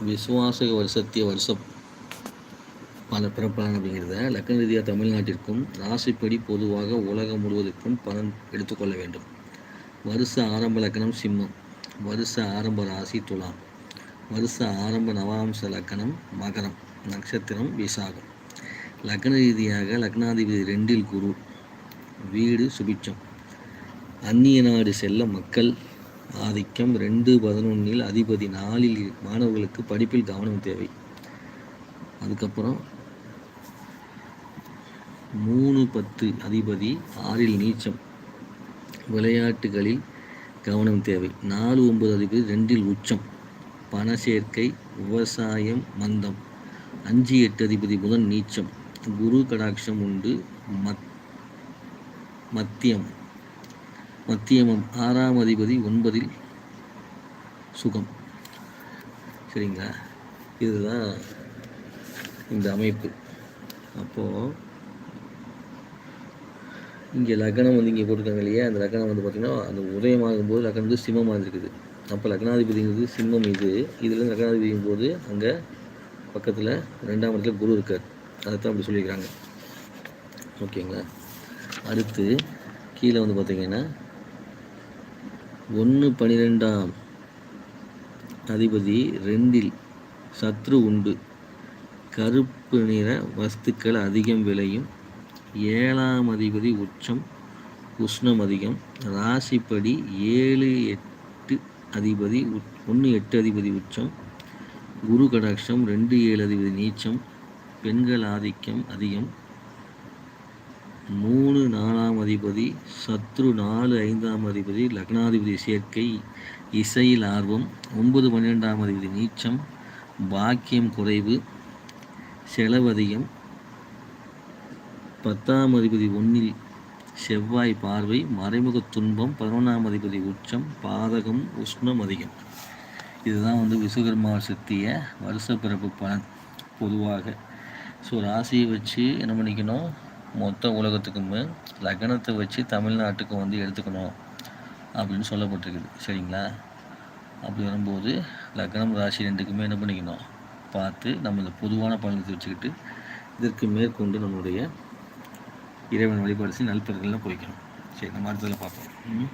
விசுவாச வருஷத்திய வருஷம் பல பிறப்பலன் அப்படிங்கிறத லக்கண ரீதியாக தமிழ்நாட்டிற்கும் ராசிப்படி பொதுவாக உலகம் முழுவதற்கும் பலன் எடுத்துக்கொள்ள வேண்டும். வருஷ ஆரம்ப லக்கணம் சிம்மம் வருஷ ஆரம்ப ராசி துலாம் வருஷ ஆரம்ப நவாம்ச லக்கணம் மகரம் நட்சத்திரம் விசாகம். லக்ன ரீதியாக லக்னாதிபதி ரெண்டில் குரு வீடு சுபிச்சம் அந்நிய நாடு செல்ல மக்கள் ஆதிக்கம் ரெண்டு பதினொன்றில் அதிபதி நாலில் மாணவர்களுக்கு படிப்பில் கவனம் தேவை. அதுக்கப்புறம் மூணு பத்து அதிபதி ஆறில் நீச்சம். விளையாட்டுகளில் கவனம் தேவை. நாலு ஒன்பது அதிபதி ரெண்டில் உச்சம். பண சேர்க்கை விவசாயம் மந்தம். அஞ்சு எட்டு அதிபதி புதன் நீச்சம். குரு கடாட்சம் உண்டு. மத் மத்தியம். மத்தியமம் ஆறாம் அதிபதி ஒன்பதில் சுகம். சரிங்களா? இதுதான் இந்த அமைப்பு. அப்போது இங்கே லக்னம் வந்து இங்கே போட்டிருக்காங்க இல்லையா? அந்த லக்னம் வந்து பார்த்திங்கன்னா அந்த உதயமாகும் போது லக்னம் வந்து சிம்மமாக இருக்குது. அப்போ லக்னாதிபதிங்கிறது சிம்மம் இது. இதில் லக்னாதிபதியும் போது அங்கே பக்கத்தில் ரெண்டாம் இடத்துல குரு இருக்கார். அதைத்தான் அப்படி சொல்லியிருக்காங்க ஓகேங்களா? அடுத்து கீழே வந்து பார்த்திங்கன்னா ஒன்று பன்னிரெண்டாம் அதிபதி ரெண்டில் சத்ரு உண்டு. கருப்பு நிற வஸ்துக்கள் அதிகம் விளையும். ஏழாம் அதிபதி உச்சம் உஷ்ணம் அதிகம். ராசிப்படி ஏழு எட்டு அதிபதி ஒன்று எட்டு அதிபதி உச்சம். குரு கடாட்சம் ரெண்டு ஏழு அதிபதி நீச்சம். பெண்கள் ஆதிக்கம் அதிகம். மூணு நாலாம் அதிபதி சத்ரு நாலு ஐந்தாம் அதிபதி லக்னாதிபதி சேர்க்கை இசையில் ஆர்வம் ஒன்பது பன்னிரெண்டாம் அதிபதி நீச்சம் பாக்கியம் குறைவு செலவதிகம் பத்தாம் அதிபதி ஒன்றில் செவ்வாய் பார்வை மறைமுக துன்பம் பதினொன்றாம் அதிபதி உச்சம் பாதகம் உஷ்ணம் அதிகம். இதுதான் வந்து விசுகர்மா சக்திய வருஷப்பிறப்பு பலன் பொதுவாக. ஸோ ராசியை வச்சு என்ன பண்ணிக்கணும்? மொத்த உலகத்துக்குமே லக்னத்தை வச்சு தமிழ்நாட்டுக்கு வந்து எடுத்துக்கணும் அப்படின்னு சொல்லப்பட்டிருக்குது. சரிங்களா? அப்படி வரும்போது லக்னம் ராசி ரெண்டுக்குமே என்ன பண்ணிக்கணும்? பார்த்து நம்ம இந்த பொதுவான பலனத்தை வச்சுக்கிட்டு இதற்கு மேற்கொண்டு நம்மளுடைய இறைவன் வழிபாடு செய்து நல்பெருகள்லாம் போய்க்கணும் சரி நம்ம அடுத்ததில் பார்ப்போம். ம்